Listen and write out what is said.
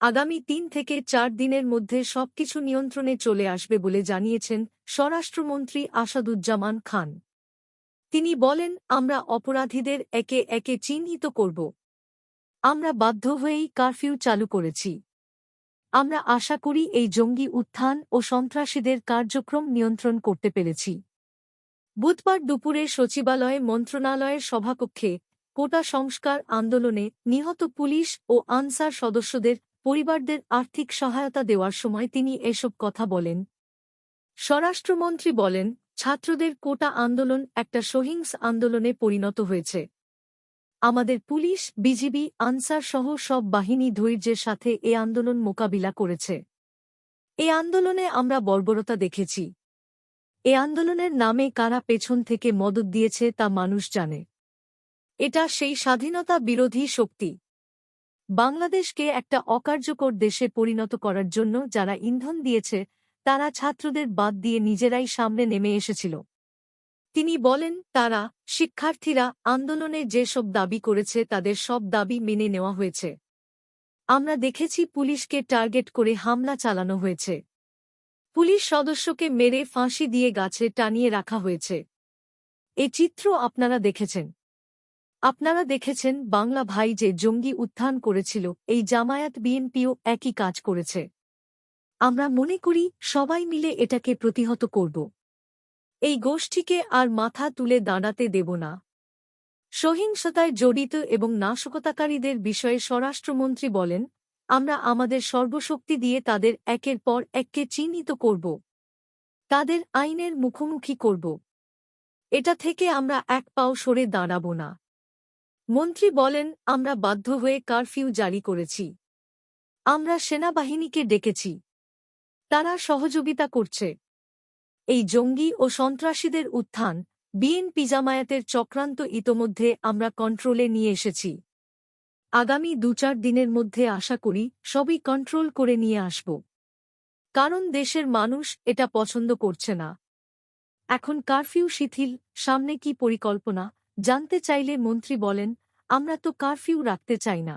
আগামী তিন থেকে চার দিনের মধ্যে সবকিছু নিয়ন্ত্রণে চলে আসবে বলে জানিয়েছেন স্বরাষ্ট্রমন্ত্রী আসাদুজ্জামান খান। তিনি বলেন, আমরা অপরাধীদের একে একে চিহ্নিত করব। আমরা বাধ্য হয়েই কারফিউ চালু করেছি। আমরা আশা করি এই জঙ্গি উত্থান ও সন্ত্রাসীদের কার্যক্রম নিয়ন্ত্রণ করতে পেরেছি। বুধবার দুপুরে সচিবালয়ে মন্ত্রণালয়ের সভাকক্ষে কোটা সংস্কার আন্দোলনে নিহত পুলিশ ও আনসার সদস্যদের পরিবারদের আর্থিক সহায়তা দেওয়ার সময় তিনি এসব কথা বলেন। স্বরাষ্ট্রমন্ত্রী বলেন, ছাত্রদের কোটা আন্দোলন একটা সহিংস আন্দোলনে পরিণত হয়েছে। আমাদের পুলিশ, বিজিবি, আনসার সহ সব বাহিনী ধৈর্যের সাথে এ আন্দোলন মোকাবিলা করেছে। এ আন্দোলনে আমরা বর্বরতা দেখেছি। এ আন্দোলনের নামে কারা পেছন থেকে মদত দিয়েছে তা মানুষ জানে। এটা সেই স্বাধীনতা বিরোধী শক্তি। বাংলাদেশকে একটা অকার্যকর দেশে পরিণত করার জন্য যারা ইন্ধন দিয়েছে, তারা ছাত্রদের বাদ দিয়ে নিজেরাই সামনে নেমে এসেছিল। তিনি বলেন, তারা, শিক্ষার্থীরা আন্দোলনে যেসব দাবি করেছে, তাদের সব দাবি মেনে নেওয়া হয়েছে। আমরা দেখেছি পুলিশকে টার্গেট করে হামলা চালানো হয়েছে। পুলিশ সদস্যকে মেরে ফাঁসি দিয়ে গাছে টানিয়ে রাখা হয়েছে। এ চিত্র আপনারা দেখেছেন। আপনারা দেখেছেন বাংলা ভাই যে জঙ্গি উত্থান করেছিল, এই জামায়াত বিএনপিও একই কাজ করেছে। আমরা মনে করি, সবাই মিলে এটাকে প্রতিহত করব। এই গোষ্ঠীকে আর মাথা তুলে দাঁড়াতে দেব না। সহিংসতায় জড়িত এবং নাশকতাকারীদের বিষয়ে স্বরাষ্ট্রমন্ত্রী বলেন, আমরা আমাদের সর্বশক্তি দিয়ে তাদের একের পর এককে চিহ্নিত করব। তাদের আইনের মুখোমুখি করব। এটা থেকে আমরা এক পাও সরে দাঁড়াব না। মন্ত্রী বলেন, আমরা বাধ্য হয়ে কারফিউ জারি করেছি। আমরা সেনাবাহিনীকে ডেকেছি। তারা সহযোগিতা করছে। এই জঙ্গি ও সন্ত্রাসীদের উত্থান বিএনপি জামায়াতের চক্রান্ত ইতোমধ্যে আমরা কন্ট্রোলে নিয়ে এসেছি। আগামী দু চার দিনের মধ্যে আশা করি সবই কন্ট্রোল করে নিয়ে আসব। কারণ দেশের মানুষ এটা পছন্দ করছে না। এখন কারফিউ শিথিল, সামনে কি পরিকল্পনা? জানতে চাইলে মন্ত্রী বলেন আমরা তো কারফিউ রাখতে চাই না।